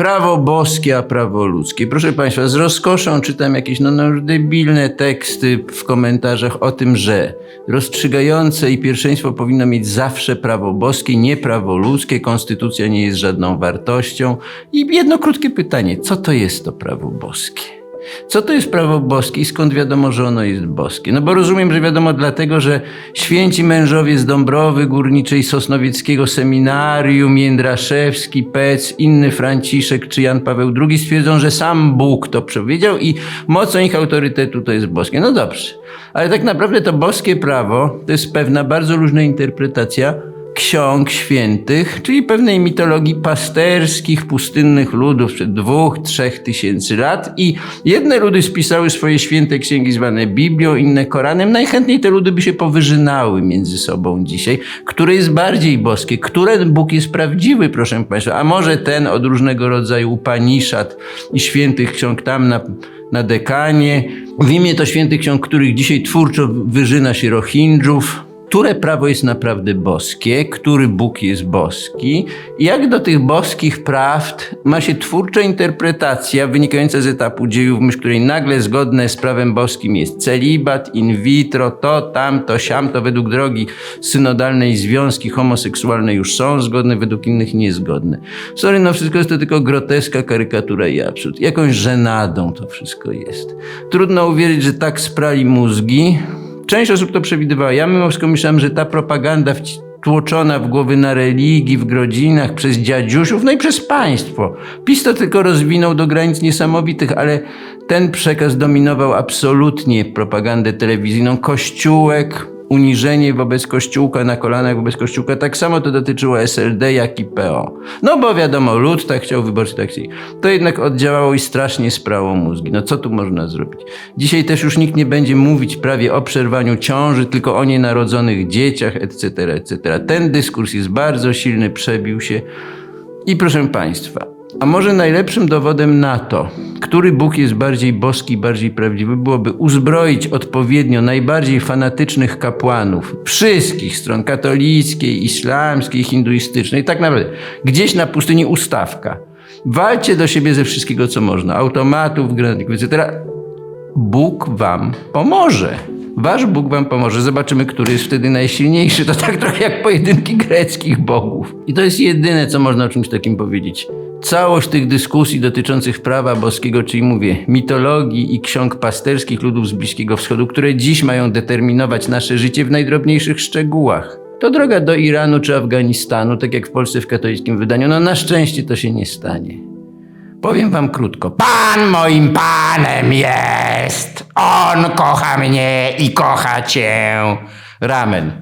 Prawo boskie, a prawo ludzkie. Proszę Państwa, z rozkoszą czytam jakieś no, no debilne teksty w komentarzach o tym, że rozstrzygające i pierwszeństwo powinno mieć zawsze prawo boskie, nie prawo ludzkie, konstytucja nie jest żadną wartością. I jedno krótkie pytanie, co to jest to prawo boskie? Co to jest prawo boskie i skąd wiadomo, że ono jest boskie? No bo rozumiem, że wiadomo dlatego, że święci mężowie z Dąbrowy Górniczej, Sosnowieckiego Seminarium, Jędraszewski, Pec, inny Franciszek czy Jan Paweł II stwierdzą, że sam Bóg to przewidział i mocą ich autorytetu to jest boskie. No dobrze, ale tak naprawdę to boskie prawo to jest pewna bardzo różna interpretacja ksiąg świętych, czyli pewnej mitologii pasterskich, pustynnych ludów przed dwóch, trzech tysięcy lat i jedne ludy spisały swoje święte księgi zwane Biblią, inne Koranem. Najchętniej te ludy by się powyżynały między sobą dzisiaj, które jest bardziej boskie, który Bóg jest prawdziwy, proszę Państwa, a może ten od różnego rodzaju upaniszat i świętych ksiąg tam na na dekanie. W imię to świętych ksiąg, których dzisiaj twórczo wyżyna się Rohingjów, które prawo jest naprawdę boskie, który Bóg jest boski jak do tych boskich prawd ma się twórcza interpretacja wynikająca z etapu dziejów, myśl której nagle zgodne z prawem boskim jest celibat, in vitro, to, tam, to, siam, to według drogi synodalnej związki homoseksualne już są zgodne, według innych niezgodne. Sorry, no wszystko jest to tylko groteska karykatura i absurd. Jakąś żenadą to wszystko jest. Trudno uwierzyć, że tak sprali mózgi, Część osób to przewidywała. Ja mimo wszystko myślałem, że ta propaganda tłoczona w głowy na religii, w godzinach, przez dziadziusiów, no i przez państwo. PiS to tylko rozwinął do granic niesamowitych, ale ten przekaz dominował absolutnie propagandę telewizyjną. Kościółek, uniżenie wobec Kościółka, na kolanach wobec Kościółka. Tak samo to dotyczyło SLD, jak i PO. No bo wiadomo, lud tak chciał, wyborcy tak chcieli. To jednak oddziałało i strasznie sprało mózgi. No co tu można zrobić? Dzisiaj też już nikt nie będzie mówić prawie o przerwaniu ciąży, tylko o nienarodzonych dzieciach, etc., etc. Ten dyskurs jest bardzo silny, przebił się. I proszę Państwa, a może najlepszym dowodem na to, który Bóg jest bardziej boski, bardziej prawdziwy, byłoby uzbroić odpowiednio najbardziej fanatycznych kapłanów wszystkich stron katolickiej, islamskiej, hinduistycznej, tak naprawdę gdzieś na pustyni ustawka. Walcie do siebie ze wszystkiego, co można. Automatów, granatników, etc. Bóg wam pomoże. Wasz Bóg wam pomoże. Zobaczymy, który jest wtedy najsilniejszy. To tak trochę jak pojedynki greckich bogów. I to jest jedyne, co można o czymś takim powiedzieć. Całość tych dyskusji dotyczących prawa boskiego, czyli mówię, mitologii i ksiąg pasterskich ludów z Bliskiego Wschodu, które dziś mają determinować nasze życie w najdrobniejszych szczegółach. To droga do Iranu czy Afganistanu, tak jak w Polsce w katolickim wydaniu. No na szczęście to się nie stanie. Powiem wam krótko. Pan moim panem jest. On kocha mnie i kocha cię. Ramen.